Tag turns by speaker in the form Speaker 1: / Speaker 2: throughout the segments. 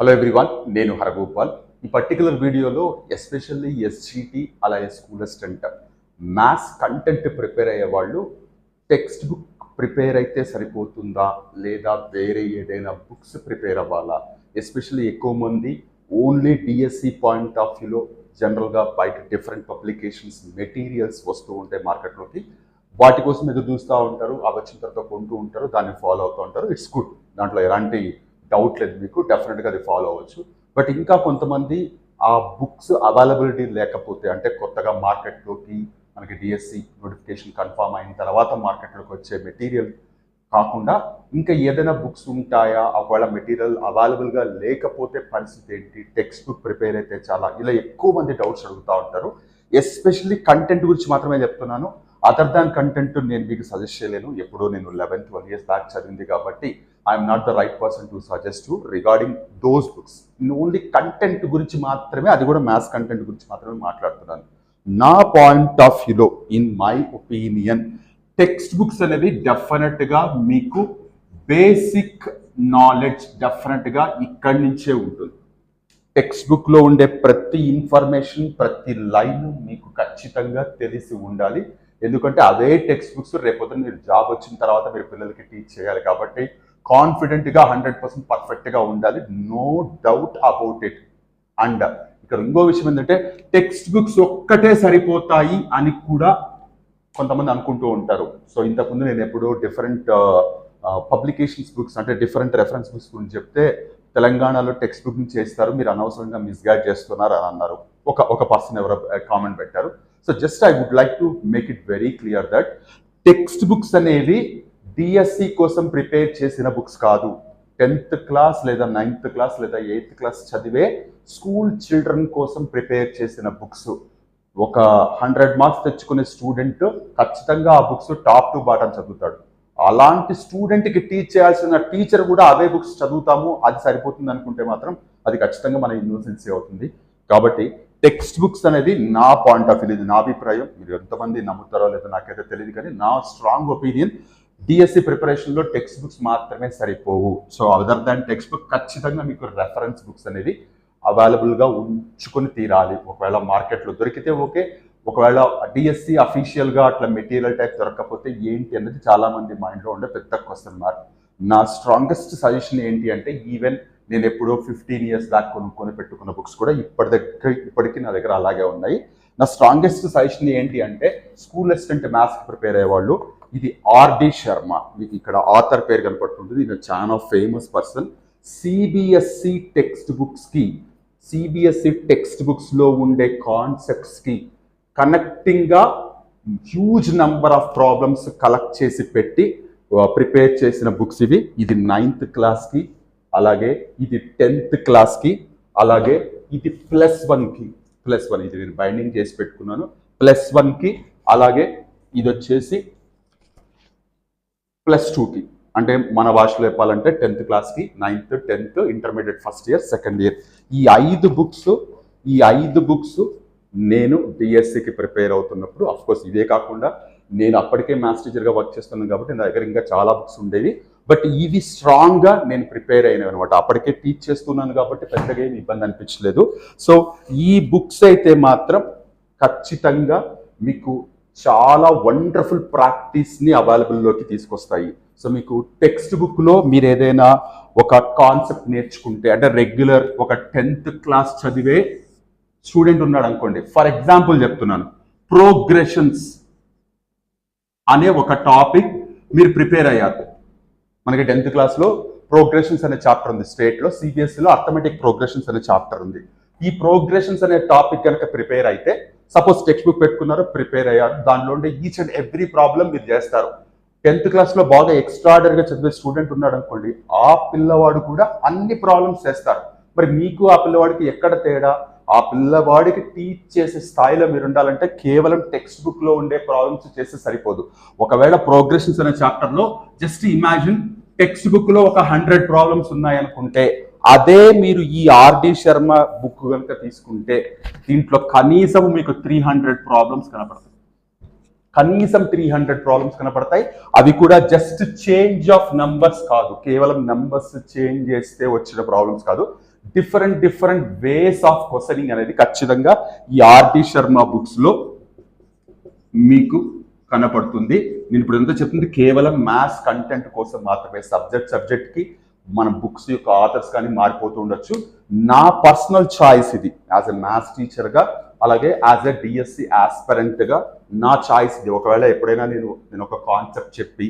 Speaker 1: Hello everyone నేను హరగోపాల్. ఈ particular వీడియోలో ఎస్పెషల్లీ ఎస్జిటి అలాగే school assistant maths content prepare అయ్యే వాళ్ళు టెక్స్ట్ బుక్ ప్రిపేర్ అయితే సరిపోతుందా లేదా వేరే ఏదైనా బుక్స్ ప్రిపేర్ అవ్వాలా? ఎస్పెషల్లీ ఎక్కువ మంది ఓన్లీ డిఎస్సి పాయింట్ ఆఫ్ వ్యూలో జనరల్గా బయట డిఫరెంట్ పబ్లికేషన్స్ మెటీరియల్స్ వస్తూ ఉంటాయి మార్కెట్లోకి వాటి కోసం ఎదురు చూస్తూ ఉంటారు అవి వచ్చిన తర్వాత కొంటూ ఉంటారు దాన్ని ఫాలో అవుతూ ఉంటారు. ఇట్స్ గుడ్ దాంట్లో ఎలాంటి డౌట్ లేదు మీకు డెఫినెట్గా అది ఫాలో అవ్వచ్చు. బట్ ఇంకా కొంతమంది ఆ బుక్స్ అవైలబిలిటీ లేకపోతే అంటే కొత్తగా మార్కెట్లోకి మనకి డిఎస్సి నోటిఫికేషన్ కన్ఫర్మ్ అయిన తర్వాత మార్కెట్లోకి వచ్చే మెటీరియల్ కాకుండా ఇంకా ఏదైనా బుక్స్ ఉంటాయా? ఒకవేళ మెటీరియల్ అవైలబుల్గా లేకపోతే పరిస్థితి ఏంటి? టెక్స్ట్ బుక్ ప్రిపేర్ అయితే చాలా ఇలా ఎక్కువ మంది డౌట్స్ అడుగుతూ ఉంటారు. ఎస్పెషల్లీ కంటెంట్ గురించి మాత్రమే చెప్తున్నాను. అదర్ దాన్ కంటెంట్ నేను మీకు సజెస్ట్ చేయలేను. ఎప్పుడో నేను లెవెన్ ట్వెల్వ్ ఇయర్స్ బ్యాక్ చదివింది కాబట్టి I'm not the right person to suggest to regarding those books only content గురించి మాత్రమే అది కూడా మ్యాథ్స్ కంటెంట్ గురించి మాత్రమే మాట్లాడుతున్నాను. నా పాయింట్ ఆఫ్ వ్యూలో in my opinion text books అనేవి డెఫినెట్గా మీకు బేసిక్ నాలెడ్జ్ డెఫినెట్గా ఇక్కడి నుంచే ఉంటుంది. టెక్స్ట్ బుక్లో ఉండే ప్రతి ఇన్ఫర్మేషన్ ప్రతి లైన్ మీకు ఖచ్చితంగా తెలిసి ఉండాలి. ఎందుకంటే అదే టెక్స్ట్ బుక్స్ రేపొద్దున మీరు జాబ్ వచ్చిన తర్వాత మీరు పిల్లలకి టీచ్ చేయాలి కాబట్టి కాన్ఫిడెంట్గా హండ్రెడ్ పర్సెంట్ పర్ఫెక్ట్గా ఉండాలి. No doubt about it. And ఇక్కడ ఇంకో విషయం ఏంటంటే టెక్స్ట్ బుక్స్ ఒక్కటే సరిపోతాయి అని కూడా కొంతమంది అనుకుంటూ ఉంటారు. సో ఇంతకుముందు నేను ఎప్పుడో డిఫరెంట్ పబ్లికేషన్స్ బుక్స్ అంటే డిఫరెంట్ రెఫరెన్స్ బుక్స్ గురించి చెప్తే తెలంగాణలో టెక్స్ట్ బుక్ చేస్తారు మీరు అనవసరంగా మిస్గైడ్ చేస్తున్నారు అని అన్నారు. ఒక ఒక పర్సన్ ఎవరో కామెంట్ పెట్టారు. So just I would like to make it very clear that text books అనేవి డిఎస్సి కోసం ప్రిపేర్ చేసిన బుక్స్ కాదు. టెన్త్ క్లాస్ లేదా నైన్త్ క్లాస్ లేదా ఎయిత్ క్లాస్ చదివే స్కూల్ చిల్డ్రన్ కోసం ప్రిపేర్ చేసిన బుక్స్. ఒక హండ్రెడ్ మార్క్స్ తెచ్చుకునే స్టూడెంట్ ఖచ్చితంగా ఆ బుక్స్ టాప్ టు బాటం చదువుతాడు. అలాంటి స్టూడెంట్కి టీచ్ చేయాల్సిన టీచర్ కూడా అవే బుక్స్ చదువుతాము అది సరిపోతుంది అనుకుంటే మాత్రం అది ఖచ్చితంగా మన ఇన్నోసెన్సీ అవుతుంది. కాబట్టి టెక్స్ట్ బుక్స్ అనేది నా పాయింట్ ఆఫ్ వ్యూ ఇది నా అభిప్రాయం. మీరు ఎంతమంది నమ్ముతారో లేదో నాకైతే తెలియదు కానీ నా స్ట్రాంగ్ ఒపీనియన్ డిఎస్సి ప్రిపరేషన్లో టెక్స్ట్ బుక్స్ మాత్రమే సరిపోవు. So other than text book ఖచ్చితంగా మీకు రెఫరెన్స్ బుక్స్ అనేది అవైలబుల్గా ఉంచుకొని తీరాలి. ఒకవేళ మార్కెట్లో దొరికితే ఓకే. ఒకవేళ డిఎస్సి అఫీషియల్గా అట్లా మెటీరియల్ టైప్ దొరకకపోతే ఏంటి అనేది చాలామంది మైండ్లో ఉండే పెద్ద క్వశ్చన్ మార్క్ నా స్ట్రాంగెస్ట్ సజెషన్ ఏంటి అంటే ఈవెన్ నేను ఎప్పుడో ఫిఫ్టీన్ ఇయర్స్ దాకా కొనుక్కొని పెట్టుకున్న బుక్స్ కూడా ఇప్పటి దగ్గర ఇప్పటికీ నా దగ్గర అలాగే ఉన్నాయి. నా స్ట్రాంగెస్ట్ సజెషన్ ఏంటి అంటే స్కూల్ అసిస్టెంట్ మ్యాథ్స్ ప్రిపేర్ అయ్యేవాళ్ళు ఇది ఆర్డి శర్మ. మీకు ఇక్కడ ఆథర్ పేరు కనపడుతుంటుంది. ఇది చాలా ఫేమస్ పర్సన్ సిబిఎస్సి టెక్స్ట్ బుక్స్కి సిబిఎస్సి టెక్స్ట్ బుక్స్లో ఉండే కాన్సెప్ట్స్కి కనెక్టింగ్గా huge number of problems collect చేసి పెట్టి ప్రిపేర్ చేసిన బుక్స్ ఇవి. ఇది నైన్త్ క్లాస్కి అలాగే ఇది టెన్త్ క్లాస్కి అలాగే ఇది ప్లస్ వన్కి ప్లస్ వన్ ఇది నేను బైండింగ్ చేసి పెట్టుకున్నాను. ప్లస్ వన్కి అలాగే ఇది వచ్చేసి ప్లస్ టూకి అంటే మన భాషలో చెప్పాలంటే టెన్త్ క్లాస్కి ninth tenth intermediate first year second year. ఈ ఐదు బుక్స్ ఈ ఐదు బుక్స్ నేను డిఎస్సికి ప్రిపేర్ అవుతున్నప్పుడు అఫ్కోర్స్ ఇదే కాకుండా నేను అప్పటికే మ్యాథ్స్ టీచర్గా వర్క్ చేస్తున్నాను కాబట్టి నా దగ్గర ఇంకా చాలా బుక్స్ ఉండేవి. బట్ ఇవి స్ట్రాంగ్గా నేను ప్రిపేర్ అయినవి అనమాట అప్పటికే టీచ్ చేస్తున్నాను కాబట్టి పెద్దగా ఏమి ఇబ్బంది అనిపించలేదు. సో ఈ బుక్స్ అయితే మాత్రం ఖచ్చితంగా మీకు చాలా వండర్ఫుల్ ప్రాక్టీస్ని అవైలబుల్లోకి తీసుకొస్తాయి. సో మీకు టెక్స్ట్ బుక్లో మీరు ఏదైనా ఒక కాన్సెప్ట్ నేర్చుకుంటే అంటే రెగ్యులర్ ఒక టెన్త్ క్లాస్ చదివే స్టూడెంట్ ఉన్నాడు అనుకోండి. ఫర్ ఎగ్జాంపుల్ చెప్తున్నాను. ప్రోగ్రెషన్స్ అనే ఒక టాపిక్ మీరు ప్రిపేర్ అయ్యారు. మనకి టెన్త్ క్లాస్లో ప్రోగ్రెషన్స్ అనే చాప్టర్ ఉంది. స్టేట్లో సిబిఎస్ఈలో అథమెటిక్ ప్రోగ్రెషన్స్ అనే చాప్టర్ ఉంది. ఈ ప్రోగ్రెషన్స్ అనే టాపిక్ కనుక ప్రిపేర్ అయితే సపోజ్ టెక్స్ట్ బుక్ పెట్టుకున్నారు ప్రిపేర్ అయ్యారు. దానిలో ఉండే ఈచ్ అండ్ ఎవ్రీ ప్రాబ్లం మీరు చేస్తారు. టెన్త్ క్లాస్లో బాగా ఎక్స్ట్రాడర్గా చదివే స్టూడెంట్ ఉన్నాడు అనుకోండి ఆ పిల్లవాడు కూడా అన్ని ప్రాబ్లమ్స్ చేస్తారు. మరి మీకు ఆ పిల్లవాడికి ఎక్కడ తేడా? ఆ పిల్లవాడికి టీచ్ చేసే స్థాయిలో మీరు ఉండాలంటే కేవలం టెక్స్ట్ బుక్లో ఉండే ప్రాబ్లమ్స్ చేస్తే సరిపోదు. ఒకవేళ ప్రోగ్రెషన్స్ అనే చాప్టర్లో జస్ట్ ఇమాజిన్ టెక్స్ట్ బుక్లో ఒక హండ్రెడ్ ప్రాబ్లమ్స్ ఉన్నాయనుకుంటే అదే మీరు ఈ ఆర్డి శర్మ బుక్ కనుక తీసుకుంటే దీంట్లో కనీసం మీకు త్రీ హండ్రెడ్ ప్రాబ్లమ్స్ కనపడతాయి. కనీసం త్రీ హండ్రెడ్ ప్రాబ్లమ్స్ కనపడతాయి. అవి కూడా జస్ట్ చేంజ్ ఆఫ్ నంబర్స్ కాదు. కేవలం నంబర్స్ చేంజ్ చేస్తే వచ్చిన ప్రాబ్లమ్స్ కాదు. Different different ways of questioning అనేది ఖచ్చితంగా ఈ ఆర్టి శర్మ బుక్స్లో మీకు కనపడుతుంది. నేను ఇప్పుడు ఎంత చెప్తుంది? కేవలం మ్యాథ్స్ కంటెంట్ కోసం మాత్రమే సబ్జెక్ట్ సబ్జెక్ట్కి మన బుక్స్ యొక్క ఆథర్స్ కానీ మారిపోతూ ఉండొచ్చు. నా పర్సనల్ చాయిస్ ఇది. యాజ్ ఎ మ్యాథ్స్ టీచర్గా అలాగే యాజ్ ఎ డిఎస్సి ఆస్పరెంట్గా నా చాయిస్ ఇది. ఒకవేళ ఎప్పుడైనా నేను నేను ఒక కాన్సెప్ట్ చెప్పి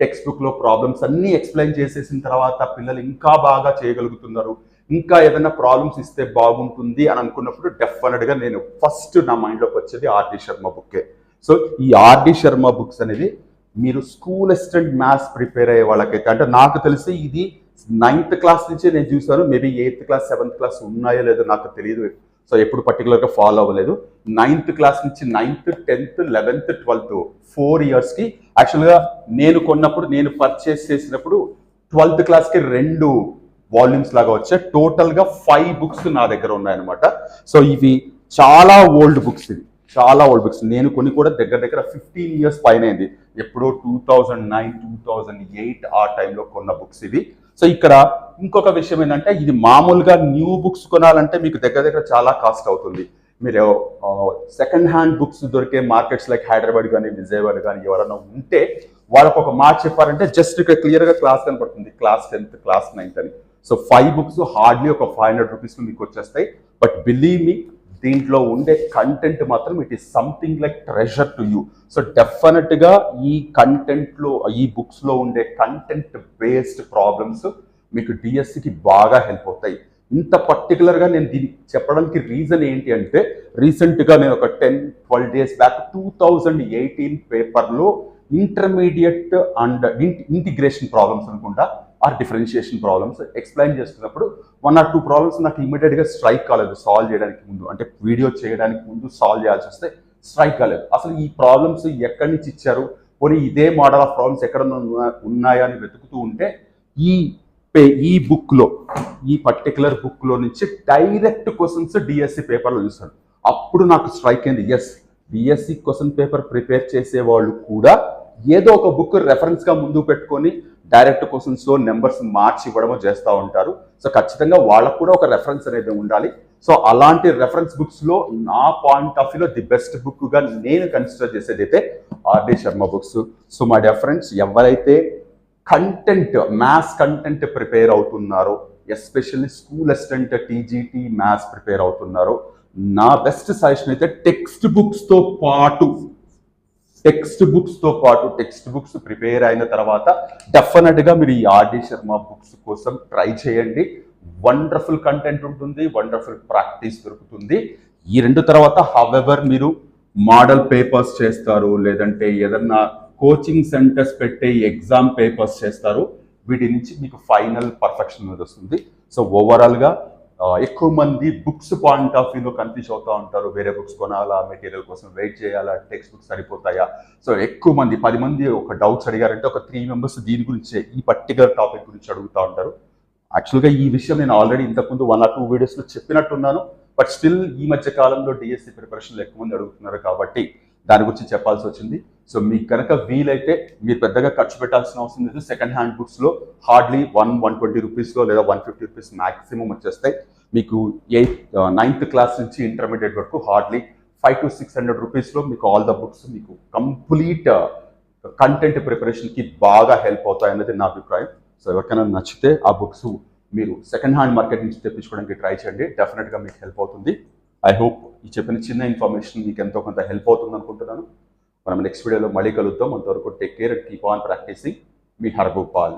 Speaker 1: టెక్స్ట్ బుక్లో ప్రాబ్లమ్స్ అన్ని ఎక్స్ప్లెయిన్ చేసేసిన తర్వాత పిల్లలు ఇంకా బాగా చేయగలుగుతున్నారు. ఇంకా ఏదైనా ప్రాబ్లమ్స్ ఇస్తే బాగుంటుంది అని అనుకున్నప్పుడు డెఫినెట్గా నేను ఫస్ట్ నా మైండ్లోకి వచ్చేది ఆర్డి శర్మ బుక్కే సో ఈ ఆర్డి శర్మ బుక్స్ అనేది మీరు స్కూల్ అసిస్టెంట్ మ్యాథ్స్ ప్రిపేర్ అయ్యే వాళ్ళకైతే అంటే నాకు తెలిసి ఇది నైన్త్ క్లాస్ నుంచి నేను చూసాను maybe eighth class seventh class ఉన్నాయో లేదో నాకు తెలియదు. సో ఎప్పుడు పర్టికులర్గా ఫాలో అవ్వలేదు. నైన్త్ క్లాస్ నుంచి ninth tenth eleventh twelfth four ఇయర్స్కి యాక్చువల్గా నేను కొన్నప్పుడు నేను పర్చేస్ చేసినప్పుడు ట్వెల్త్ క్లాస్కి రెండు వాల్యూమ్స్ లాగా వచ్చాయి టోటల్గా ఫైవ్ బుక్స్ నా దగ్గర ఉన్నాయన్నమాట. సో ఇవి చాలా ఓల్డ్ బుక్స్ ఇవి. చాలా ఓల్డ్ బుక్స్ నేను కొన్ని కూడా దగ్గర దగ్గర ఫిఫ్టీన్ ఇయర్స్ పైన అయింది ఎప్పుడో two thousand nine two thousand eight ఆ టైంలో కొన్న బుక్స్ ఇవి. సో ఇక్కడ ఇంకొక విషయం ఏంటంటే ఇది మామూలుగా న్యూ బుక్స్ కొనాలంటే మీకు దగ్గర దగ్గర చాలా కాస్ట్ అవుతుంది. మీరు సెకండ్ హ్యాండ్ బుక్స్ దొరికే మార్కెట్స్ లైక్ హైదరాబాద్ కానీ విజయవాడ కానీ ఎవరైనా ఉంటే వాళ్ళకు ఒక మాట చెప్పారంటే జస్ట్ ఇక్కడ క్లియర్గా క్లాస్ కనపడుతుంది. క్లాస్ టెన్త్ క్లాస్ నైన్త్ అని. సో ఫైవ్ బుక్స్ హార్డ్లీ ఒక ఫైవ్ హండ్రెడ్ రూపీస్లో మీకు వచ్చేస్తాయి. బట్ బిలీవ్ మీ దీంట్లో ఉండే కంటెంట్ మాత్రం it is something like treasure to you so డెఫినెట్గా ఈ కంటెంట్లో ఈ బుక్స్లో ఉండే కంటెంట్ బేస్డ్ ప్రాబ్లమ్స్ మీకు డిఎస్సికి బాగా హెల్ప్ అవుతాయి. ఇంత పర్టికులర్గా నేను దీనికి చెప్పడానికి రీజన్ ఏంటి అంటే రీసెంట్గా నేను ఒక ten twelve days back two thousand eighteen పేపర్లో ఇంటర్మీడియట్ అండ్ ఇంటిగ్రేషన్ ప్రాబ్లమ్స్ అనుకుంటా ఆర్ డిఫరెన్షియేషన్ ప్రాబ్లమ్స్ ఎక్స్ప్లెయిన్ చేస్తున్నప్పుడు వన్ ఆర్ టూ ప్రాబ్లమ్స్ నాకు ఇమీడియట్గా స్ట్రైక్ కాలేదు సాల్వ్ చేయడానికి ముందు. అంటే వీడియో చేయడానికి ముందు సాల్వ్ చేయాల్సి వస్తే స్ట్రైక్ కాలేదు. అసలు ఈ ప్రాబ్లమ్స్ ఎక్కడి నుంచి ఇచ్చారు? పోనీ ఇదే మోడల్ ఆఫ్ ప్రాబ్లమ్స్ ఎక్కడ ఉన్నాయా అని వెతుకుతూ ఉంటే ఈ పే ఈ బుక్లో ఈ పర్టికులర్ బుక్లో నుంచి డైరెక్ట్ క్వశ్చన్స్ డిఎస్సి పేపర్లో చూస్తాడు అప్పుడు నాకు స్ట్రైక్ అయింది. Yes DSC question paper prepare చేసే వాళ్ళు కూడా ఏదో ఒక బుక్ రెఫరెన్స్గా ముందు పెట్టుకొని డైరెక్ట్ క్వశ్చన్స్లో నెంబర్స్ మార్చి ఇవ్వడమో చేస్తూ ఉంటారు. సో ఖచ్చితంగా వాళ్ళకు కూడా ఒక రెఫరెన్స్ అనేది ఉండాలి. సో అలాంటి రెఫరెన్స్ బుక్స్లో నా పాయింట్ ఆఫ్ వ్యూలో ది బెస్ట్ బుక్గా నేను కన్సిడర్ చేసేది అయితే ఆర్డి శర్మ బుక్స్ సో మా డియర్ ఫ్రెండ్స్ ఎవరైతే కంటెంట్ మ్యాథ్స్ కంటెంట్ ప్రిపేర్ అవుతున్నారో especially school assistant TGT maths prepare అవుతున్నారో నా బెస్ట్ సజెషన్ అయితే టెక్స్ట్ బుక్స్తో పాటు టెక్స్ట్ బుక్స్తో పాటు టెక్స్ట్ బుక్స్ ప్రిపేర్ అయిన తర్వాత డెఫినెట్గా మీరు ఈ ఆర్డి శర్మ బుక్స్ కోసం ట్రై చేయండి. వండర్ఫుల్ కంటెంట్ ఉంటుంది వండర్ఫుల్ ప్రాక్టీస్ దొరుకుతుంది. ఈ రెండు తర్వాత హవెవర్ మీరు మోడల్ పేపర్స్ చేస్తారు లేదంటే ఏదన్నా కోచింగ్ సెంటర్స్ పెట్టే ఎగ్జామ్ పేపర్స్ చేస్తారు. వీటి నుంచి మీకు ఫైనల్ పర్ఫెక్షన్ అనేది వస్తుంది. సో ఓవరాల్గా ఎక్కువ మంది బుక్స్ పాయింట్ ఆఫ్ వ్యూలో కన్ఫ్యూజ్ అవుతూ ఉంటారు. వేరే బుక్స్ కొనాలా? మెటీరియల్ కోసం వెయిట్ చేయాలా? టెక్స్ట్ బుక్స్ సరిపోతాయా? సో ఎక్కువ మంది పది మంది ఒక డౌట్స్ అడిగారంటే ఒక త్రీ మెంబర్స్ దీని గురించే ఈ పర్టికులర్ టాపిక్ గురించి అడుగుతూ ఉంటారు. యాక్చువల్గా ఈ విషయం నేను ఆల్రెడీ ఇంతకుముందు వన్ ఆర్ టూ వీడియోస్లో చెప్పినట్టున్నాను. బట్ స్టిల్ ఈ మధ్య కాలంలో డిఎస్సి ప్రిపరేషన్లు ఎక్కువ మంది అడుగుతున్నారు కాబట్టి దాని గురించి చెప్పాల్సి వచ్చింది. సో మీకు కనుక వీలైతే మీరు పెద్దగా ఖర్చు పెట్టాల్సిన అవసరం లేదు. సెకండ్ హ్యాండ్ బుక్స్లో హార్డ్లీ వన్ వన్ ట్వంటీ రూపీస్లో లేదా వన్ ఫిఫ్టీ రూపీస్ మాక్సిమం వచ్చేస్తాయి. మీకు ఎయిత్ నైన్త్ క్లాస్ నుంచి ఇంటర్మీడియట్ వరకు hardly five to six hundred రూపీస్లో మీకు ఆల్ ద బుక్స్ మీకు కంప్లీట్ కంటెంట్ ప్రిపరేషన్కి బాగా హెల్ప్ అవుతాయి అన్నది నా అభిప్రాయం. సో ఎవరికైనా నచ్చితే ఆ బుక్స్ మీరు సెకండ్ హ్యాండ్ మార్కెట్ నుంచి తెప్పించుకోవడానికి ట్రై చేయండి. డెఫినెట్గా మీకు హెల్ప్ అవుతుంది. ఐ హోప్ ఈ చెప్పిన చిన్న ఇన్ఫర్మేషన్ మీకు ఎంతో కొంత హెల్ప్ అవుతుంది అనుకుంటున్నాను. మనం నెక్స్ట్ వీడియోలో మళ్ళీ కలుద్దాం. అంతవరకు take care keep on practising me Hargopal.